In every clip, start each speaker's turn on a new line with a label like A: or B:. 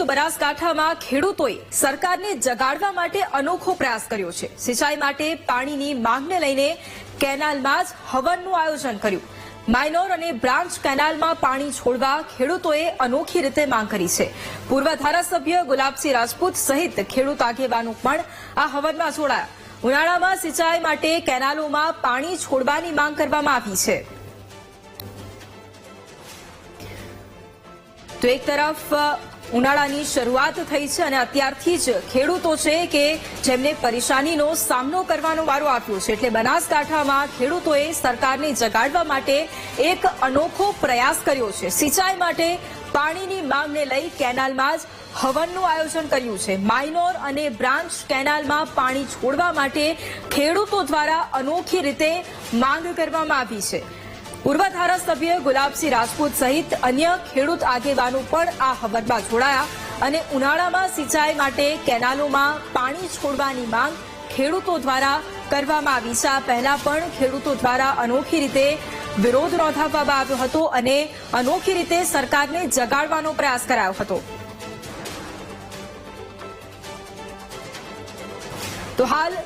A: તો બનાસકાંઠામાં ખેડૂતોએ સરકારને જગાડવા માટે અનોખો પ્રયાસ કર્યો છે. સિંચાઈ માટે પાણીની માંગને લઈને કેનાલમાં જ હવનનું આયોજન કર્યું. માઇનોર અને બ્રાન્ચ કેનાલમાં પાણી છોડવા ખેડૂતોએ અનોખી રીતે માંગ કરી છે. પૂર્વ ધારાસભ્ય ગુલાબસિંહ રાજપૂત સહિત ખેડૂત આગેવાનો પણ આ હવનમાં જોડાયા. ઉનાળામાં સિંચાઈ માટે કેનાલોમાં પાણી છોડવાની માંગ કરવામાં આવી છે. તો એક તરફ ઉનાળાની શરૂઆત થઈ છે અને અત્યારથી જ ખેડૂતો છે કે જેમને પરેશાનીનો સામનો કરવાનો વારો આવ્યો છે. એટલે બનાસકાંઠામાં ખેડૂતોએ સરકારને જગાડવા માટે એક અનોખો પ્રયાસ કર્યો છે. સિંચાઈ માટે પાણીની માંગને લઈ કેનાલમાં જ હવનનું આયોજન કર્યું છે. માઇનોર અને બ્રાન્ચ કેનાલમાં પાણી છોડવા માટે ખેડૂતો દ્વારા અનોખી રીતે માંગ કરવામાં આવી છે. પૂર્વ ધારાસભ્ય ગુલાબસિંહ રાજપૂત સહિત અન્ય ખેડૂત આગેવાનો પણ આ હવનમાં જોડાયા અને ઉનાળામાં સિંચાઈ માટે કેનાલોમાં પાણી છોડવાની માંગ ખેડૂતો દ્વારા કરવામાં આવી છે. આ પહેલા પણ ખેડૂતો દ્વારા અનોખી રીતે વિરોધ નોંધાવવામાં આવ્યો હતો અને અનોખી રીતે સરકારને જગાડવાનો પ્રયાસ કરાયો હતો. તો હાલ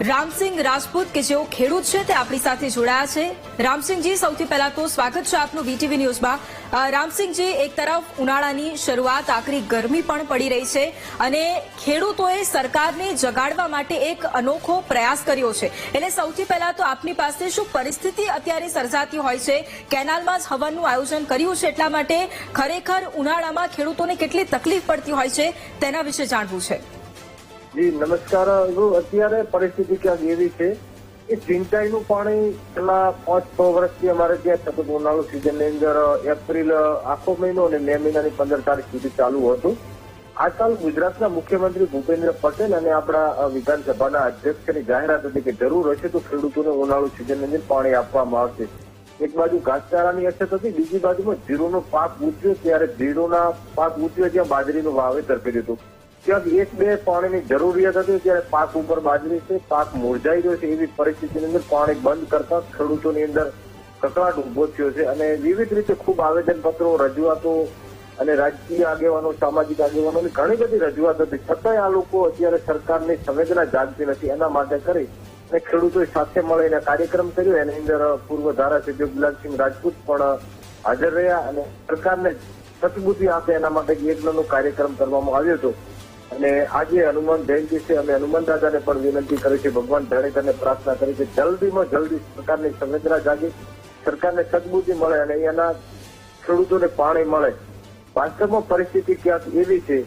A: રામસિંહ રાજપૂત કે જેઓ ખેડૂત છે તે આપણી સાથે જોડાયા છે. રામસિંહજી, સૌથી પહેલા તો સ્વાગત છે આપનું વીટીવી ન્યૂઝમાં. રામસિંહજી, એક તરફ ઉનાળાની શરૂઆત આકરી ગરમી પણ પડી રહી છે અને ખેડૂતોએ સરકારને જગાડવા માટે એક અનોખો પ્રયાસ કર્યો છે. એટલે સૌથી પહેલા તો આપની પાસે શું પરિસ્થિતિ અત્યારે સર્જાતી હોય છે? કેનાલમાં જ હવનનું આયોજન કર્યું છે એટલા માટે ખરેખર ઉનાળામાં ખેડૂતોને કેટલી તકલીફ પડતી હોય છે તેના વિશે જાણવું છે.
B: જી, નમસ્કાર. અત્યારે પરિસ્થિતિ ક્યાંક એવી છે કે સિંચાઈનું પાણી છેલ્લા પાંચ, છ વર્ષથી અમારે ત્યાં સતત ઉનાળુ સિઝનની અંદર એપ્રિલ આખો મહિનો અને મે મહિનાની પંદર તારીખ સુધી ચાલુ હતું. આજકાલ ગુજરાતના મુખ્યમંત્રી ભૂપેન્દ્ર પટેલ અને આપણા વિધાનસભાના અધ્યક્ષની જાહેરાત હતી કે જરૂર હશે તો ખેડૂતોને ઉનાળુ સિઝનની અંદર પાણી આપવામાં આવશે. એક બાજુ ઘાસચારાની અછત હતી, બીજી બાજુમાં જીરુનો પાક ઉતર્યો ત્યારે જીરુના પાક ઉતર્યો ત્યાં બાજરીનું વાવેતર કર્યું હતું. ક્યાંક એક બે પાણીની જરૂરિયાત હતી, ત્યારે પાક ઉપર બાજરી છે, પાક મુરઝાઈ ગયો છે, એવી પરિસ્થિતિની અંદર પાણી બંધ કરતા ખેડૂતોની અંદર કકળાટ ઊભો થયો છે અને વિવિધ રીતે ખૂબ આવેદનપત્રો, રજૂઆતો અને રાજકીય આગેવાનો, સામાજિક આગેવાનોની ઘણી બધી રજૂઆત હતી. છતાંય આ લોકો અત્યારે સરકારની સંવેદના જાગતી નથી. એના માટે કરી અને ખેડૂતો સાથે મળીને કાર્યક્રમ કર્યો. એની અંદર પૂર્વ ધારાસભ્ય ગુલાબસિંહ રાજપૂત પણ હાજર રહ્યા અને સરકારને સતબુદ્ધિ આપે એના માટે એક કાર્યક્રમ કરવામાં આવ્યો હતો. અને આજે હનુમાન જયંતિ છે અમે હનુમાન દાદાને પણ વિનંતી કરી છે, ભગવાન ધરણીધરને પ્રાર્થના કરી છે. જલ્દીમાં જલ્દી સરકારની સંવેદના જાગી, સરકારને સદબુદ્ધિ મળે અને અહીંયાના ખેડૂતોને પાણી મળે. વાસ્તવમાં પરિસ્થિતિ ક્યાંક એવી છે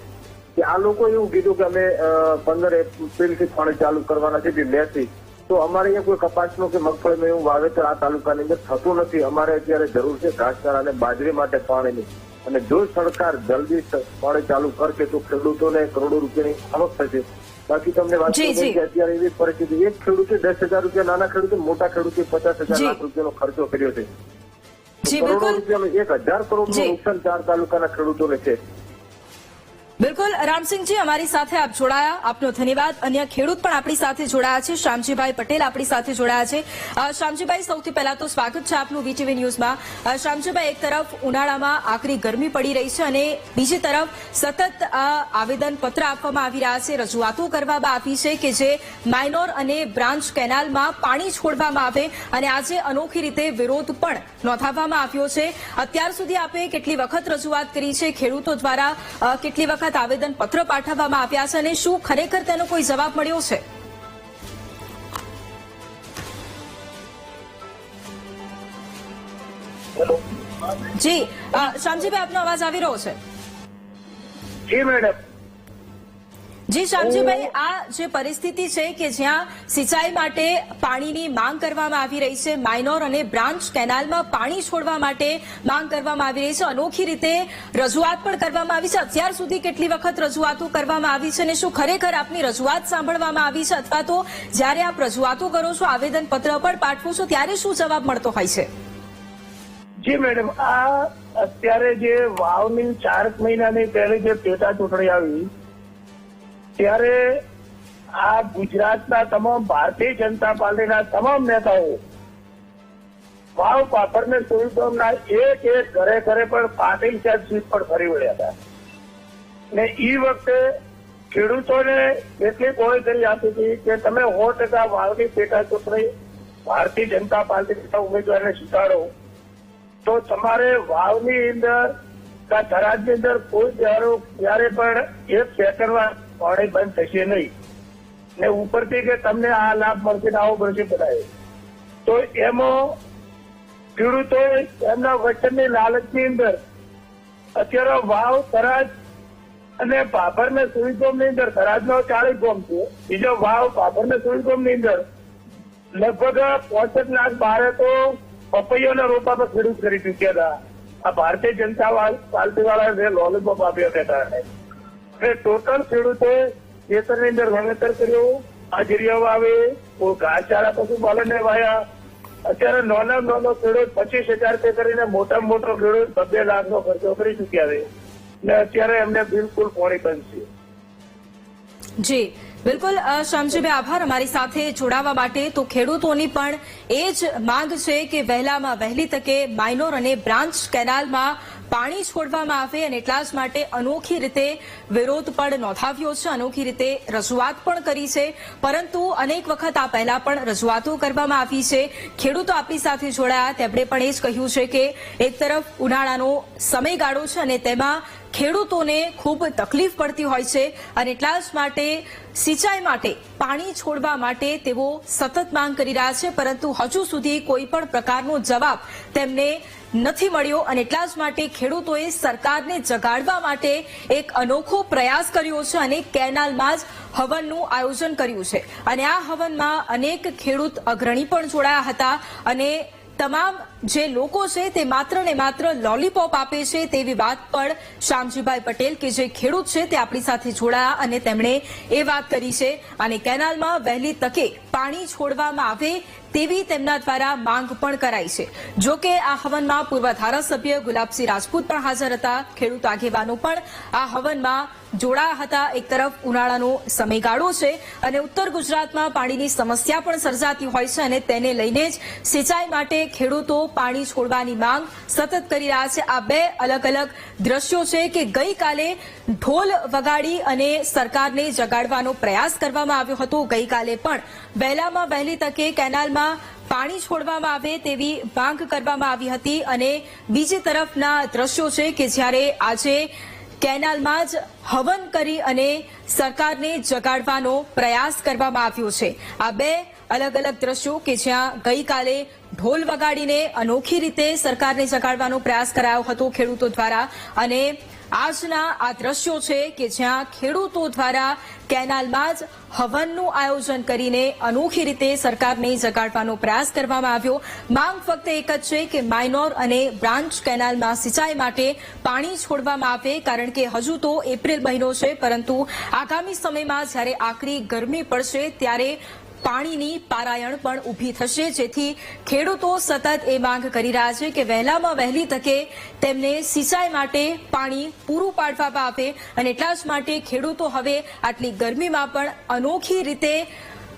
B: કે આ લોકો એવું કીધું કે અમે પંદર એપ્રિલથી પાણી ચાલુ કરવાના છે મેથી તો અમારે અહીંયા કોઈ કપાસનું કે મગફળીનું એવું વાવેતર આ તાલુકાની અંદર થતું નથી. અમારે અત્યારે જરૂર છે ઘાસચારા અને બાજરી માટે પાણીની. અને જો સરકાર જલ્દી પાણી ચાલુ કરશે તો ખેડૂતોને કરોડો રૂપિયાની આવક થશે. બાકી તમને વાત કરી કે અત્યારે એવી પરિસ્થિતિ. એક ખેડૂતે દસ હજાર રૂપિયા નાના ખેડૂતે મોટા ખેડૂતે પચાસ હજાર. લાખ રૂપિયાનો ખર્ચો કર્યો છે. કરોડો રૂપિયાનું એક હજાર કરોડનું. નુકસાન ચાર તાલુકાના ખેડૂતોને છે.
A: બિલકુલ, રામસિંહજી, અમારી સાથે આપ જોડાયા. આપનો ધન્યવાદ. અન્ય ખેડૂત પણ આપણી સાથે જોડાયા છે. શ્યામજીભાઈ પટેલ આપણી સાથે જોડાયા છે. શ્યામજીભાઈ, સૌથી પહેલા તો સ્વાગત છે આપનું વીટીવી ન્યૂઝમાં. શ્યામજીભાઈ, એક તરફ ઉનાળામાં આકરી ગરમી પડી રહી છે અને બીજી તરફ સતત આવેદન પત્ર આપવામાં આવી રહ્યા છે, રજૂઆતો કરવામાં આવી છે કે જે માઇનોર અને બ્રાન્ચ કેનાલમાં પાણી છોડવામાં આવે અને આજે અનોખી રીતે વિરોધ પણ નોંધાવવામાં આવ્યો છે. અત્યાર સુધી આપે કેટલી વખત રજૂઆત કરી છે? ખેડૂતો દ્વારા કેટલી વખત આવેદન પત્ર પાઠવવામાં આવ્યા છે અને શું ખરેખર તેનો કોઈ જવાબ મળ્યો છે? જી શ્યામજીભાઈ, આપનો અવાજ આવી રહ્યો છે.
B: જી, મેડમ.
A: જી શ્યામજીભાઈ આ જે પરિસ્થિતિ છે કે જ્યાં સિંચાઈ માટે પાણીની માંગ કરવામાં આવી રહી છે, માઇનોર અને બ્રાન્ચ કેનાલમાં પાણી છોડવા માટે માંગ કરવામાં આવી રહી છે. અનોખી રીતે રજૂઆત પણ કરવામાં આવી છે. અત્યાર સુધી કેટલી વખત રજૂઆતો કરવામાં આવી છે અને શું ખરેખર આપની રજૂઆત સાંભળવામાં આવી છે? અથવા તો જ્યારે આપ રજૂઆતો કરો છો આવેદન પત્ર પણ પાઠવો છો, ત્યારે શું જવાબ મળતો હોય છે?
C: જી, મેડમ, આ અત્યારે જે વાવની ચાર મહિનાની પહેલી જે પેટા ચૂંટણી આવી ત્યારે આ ગુજરાતના તમામ ભારતીય જનતા પાર્ટીના તમામ નેતાઓ વાવ પાથરને સુવિધાના એક એક ઘરે ઘરે પણ પાટીલ સાહેબ સીટ પર ફરી વળ્યા હતા. ને એ વખતે ખેડૂતોને એટલી પોળીધરી આપી હતી કે તમે સો ટકા વાવની પેટા ચૂંટણી ભારતીય જનતા પાર્ટીના ઉમેદવારને સ્વીકારો, તો તમારે વાવની અંદર કા ધરાજની અંદર કોઈ જ્યારે પણ એક સેકન્ડમાં પાણી બંધ થશે નહીં. ને ઉપરથી કે તમને આ લાભ મળશે આવો મળશે બધાએ. તો એમાં ખેડૂતો એમના વચનની લાલચની અંદર અત્યારે વાવ, તરાજ અને ભાભર ને સુવિધોમની અંદર તરાજ નો ચાલીસ ગોમ છે. બીજો વાવ પાપર ને સુવિધોમની અંદર લગભગ પોસઠ લાખ બાળકો પપૈયાના રોપા પર ખેડૂત કરી ચુક્યા હતા. આ ભારતીય જનતા પાર્ટી વાળા લોલીપોપ આપ્યા હતા. એટલે ટોટલ ખેડૂતે ખેતરની અંદર વાવેતર કર્યું, હાજરીઓ વાવે, કોઈ ઘાસચારા પશુપાલનને વાયા અત્યારે નાના નાનો ખેડૂત પચીસ હજાર રૂપિયા કરીને મોટા મોટો ખેડૂત બબે લાખનો ખર્ચો કરી ચુક્યા છે. ને અત્યારે એમને બિલકુલ પોણી બનશે
A: જી, બિલકુલ શ્યામજીભાઈ આભાર અમારી સાથે જોડાવા માટે. તો ખેડૂતોની પણ એ જ માંગ છે કે વહેલામાં વહેલી તકે માઇનોર અને બ્રાન્ચ કેનાલમાં પાણી છોડવામાં આવે અને એટલા જ માટે અનોખી રીતે વિરોધ પણ નોંધાવ્યો છે. અનોખી રીતે રજૂઆત પણ કરી છે. પરંતુ અનેક વખત આ પહેલા પણ રજૂઆતો કરવામાં આવી છે. ખેડૂતો આપણી સાથે જોડાયા. તેમણે પણ એ જ કહ્યું છે કે એક તરફ ઉનાળાનો સમયગાળો છે અને તેમાં ખેડૂતોને ખૂબ તકલીફ પડતી હોય છે અને એટલા જ માટે સિંચાઈ માટે પાણી છોડવા માટે તેઓ સતત માંગ કરી રહ્યા છે, પરંતુ હજુ સુધી કોઈ પણ પ્રકારનો જવાબ તેમને નથી મળ્યો અને એટલા જ માટે ખેડૂતોએ સરકારને જગાડવા માટે એક અનોખો પ્રયાસ કર્યો છે અને કેનાલમાં જ હવનનું આયોજન કર્યું છે. અને આ હવનમાં અનેક ખેડૂત અગ્રણી પણ જોડાયા હતા અને તમામ જે લોકો છે તે માત્ર ને માત્ર લોલીપોપ આપે છે તેવી વાત પણ શ્યામજીભાઈ પટેલ કે જે ખેડૂત છે તે આપણી સાથે જોડાયા અને તેમણે એ વાત કરી છે. અને કેનાલમાં વહેલી તકે પાણી છોડવામાં આવે તેવી તેમના દ્વારા માંગ પણ કરાઈ છે. જો કે આ હવનમાં પૂર્વ ધારાસભ્ય ગુલાબસિંહ રાજપૂત પણ હાજર હતા. ખેડૂત આગેવાનો પણ આ હવનમાં જોડાયા હતા. એક તરફ ઉનાળાનો સમયગાળો છે અને ઉત્તર ગુજરાતમાં પાણીની સમસ્યા પણ સર્જાતી હોય છે અને તેને લઈને જ સિંચાઈ માટે ખેડૂતો પાણી છોડવાની માંગ સતત કરી રહ્યા છે. આ બે અલગ અલગ દ્રશ્યો છે કે ગઈકાલે ઢોલ વગાડી અને સરકારને જગાડવાનો પ્રયાસ કરવામાં આવ્યો હતો. ગઈકાલે પણ વહેલામાં વહેલી તકે કેનાલમાં પાણી છોડવામાં આવે તેવી માંગ કરવામાં આવી હતી અને બીજી તરફના દ્રશ્યો છે કે જ્યારે આજે કેનાલમાં જ હવન કરી અને સરકારને જગાડવાનો પ્રયાસ કરવામાં આવ્યો છે. આ બે અલગ અલગ દ્રશ્યો કે જ્યાં ગઈકાલે ઢોલ વગાડીને અનોખી રીતે સરકારને જગાડવાનો પ્રયાસ કરાયો હતો ખેડૂતો દ્વારા. અને આજના આ દ્રશ્યો છે કે જ્યાં ખેડૂતો દ્વારા કેનાલમાં જ હવનનું આયોજન કરીને અનોખી રીતે સરકારને જગાડવાનો પ્રયાસ કરવામાં આવ્યો. માંગ ફક્ત એક જ છે કે માઇનોર અને બ્રાન્ચ કેનાલમાં સિંચાઈ માટે પાણી છોડવામાં આવે, કારણ કે હજુ તો એપ્રિલ મહિનો છે, પરંતુ આગામી સમયમાં જ્યારે આકરી ગરમી પડશે, ત્યારે પાણીની પારાયણ પણ ઊભી થશે. જેથી ખેડૂતો સતત એ માંગ કરી રહ્યા છે કે વહેલામાં વહેલી તકે તેમને સિંચાઈ માટે પાણી પૂરું પાડવામાં આવે અને એટલા જ માટે ખેડૂતો હવે આટલી ગરમીમાં પણ અનોખી રીતે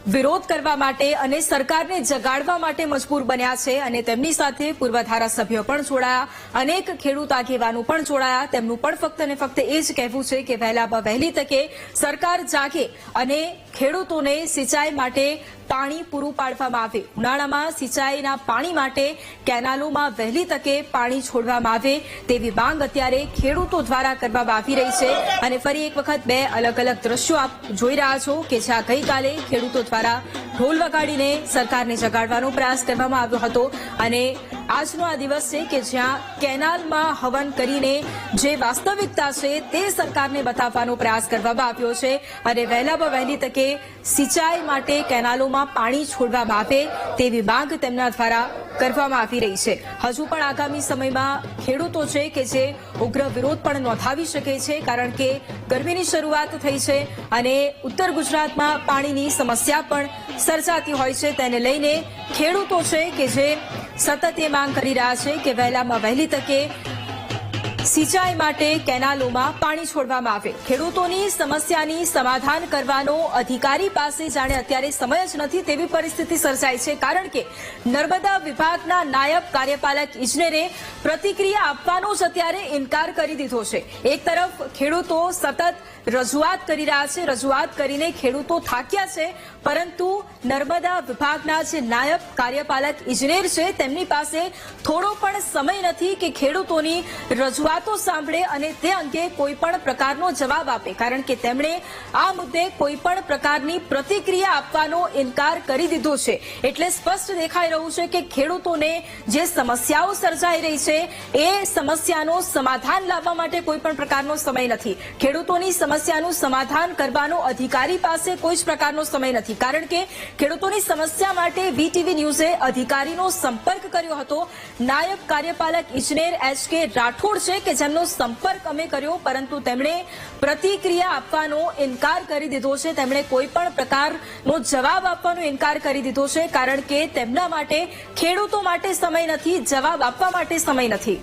A: વિરોધ કરવા માટે અને સરકારને જગાડવા માટે મજબૂર બન્યા છે અને તેમની સાથે પૂર્વ ધારાસભ્યો પણ જોડાયા. અનેક ખેડૂત આગેવાનો પણ જોડાયા. તેમનું પણ ફક્ત અને ફક્ત એ જ કહેવું છે કે વહેલામાં વહેલી તકે સરકાર જાગે અને ખેડૂતોને સિંચાઈ માટે પાણી પૂરું પાડવામાં આવે. ઉનાળામાં સિંચાઈના પાણી માટે કેનાલોમાં વહેલી તકે પાણી છોડવામાં આવે તેવી માંગ અત્યારે ખેડૂતો દ્વારા કરવામાં આવી રહી છે. અને ફરી એક વખત બે અલગ અલગ દ્રશ્યો આપ જોઈ રહ્યા છો કે જ્યાં ગઈકાલે ખેડૂતો દ્વારા ઢોલ વગાડીને સરકારને જગાડવાનો પ્રયાસ કરવામાં આવ્યો હતો અને આજનો આ દિવસ છે કે જ્યાં કેનાલમાં હવન કરીને જે વાસ્તવિકતા છે તે સરકારને બતાવવાનો પ્રયાસ કરવામાં આવ્યો છે અને વહેલામાં વહેલી તકે સિંચાઈ માટે કેનાલોમાં પાણી છોડવામાં આવે તેવી માંગ તેમના દ્વારા કરવામાં આવી રહી છે. હજુ પણ આગામી સમયમાં ખેડૂતો છે કે જે ઉગ્ર વિરોધ પણ નોંધાવી શકે છે, કારણ કે ગરમીની શરૂઆત થઈ છે અને ઉત્તર ગુજરાતમાં પાણીની સમસ્યા પણ સર્જાતી હોય છે. તેને લઈને ખેડૂતો છે કે જે સતત એ માંગ કરી રહ્યા છે કે વહેલામાં વહેલી તકે સિંચાઈ માટે કેનાલોમાં પાણી છોડવામાં આવે. ખેડૂતોની સમસ્યાની સમાધાન કરવાનો અધિકારી પાસે જાણે અત્યારે સમય જ નથી તેવી પરિસ્થિતિ સર્જાઈ છે. કારણ કે નર્મદા વિભાગના નાયબ કાર્યપાલક ઇજનેરે પ્રતિક્રિયા આપવાનો જ અત્યારે ઇનકાર કરી દીધો છે. એક તરફ ખેડૂતો સતત રજૂઆત કરી રહ્યા છે, રજૂઆત કરીને ખેડૂતો થાક્યા છે, પરંતુ નર્મદા વિભાગના જે નાયબ કાર્યપાલક ઇજનેર છે, તેમની પાસે થોડો પણ સમય નથી કે ખેડૂતોની રજૂઆતો સાંભળે અને તે અંગે કોઈ પણ પ્રકારનો જવાબ આપે, કારણ કે તેમણે આ મુદ્દે કોઈ પણ પ્રકારની પ્રતિક્રિયા આપવાનો ઇનકાર કરી દીધો છે. એટલે સ્પષ્ટ દેખાઈ રહ્યું છે કે ખેડૂતોને જે સમસ્યાઓ સર્જાઈ રહી છે, એ સમસ્યાનો સમાધાન લાવવા માટે કોઈ પણ પ્રકારનો સમય નથી. ખેડૂતોની સમસ્યાનું સમાધાન કરવાનો અધિકારી પાસે કોઈ જ પ્રકારનો સમય નથી. કારણ કે ખેડૂતોની સમસ્યા માટે વીટીવી ન્યૂઝે અધિકારીનો સંપર્ક કર્યો હતો. નાયબ કાર્યપાલક ઇજનેર એચ કે રાઠોડ છે કે જેમનો સંપર્ક અમે કર્યો, પરંતુ તેમણે પ્રતિક્રિયા આપવાનો ઇનકાર કરી દીધો છે. તેમણે કોઈ પણ પ્રકારનો જવાબ આપવાનો ઇનકાર કરી દીધો છે, કારણ કે તેમના માટે ખેડૂતો માટે સમય નથી, જવાબ આપવા માટે સમય નથી.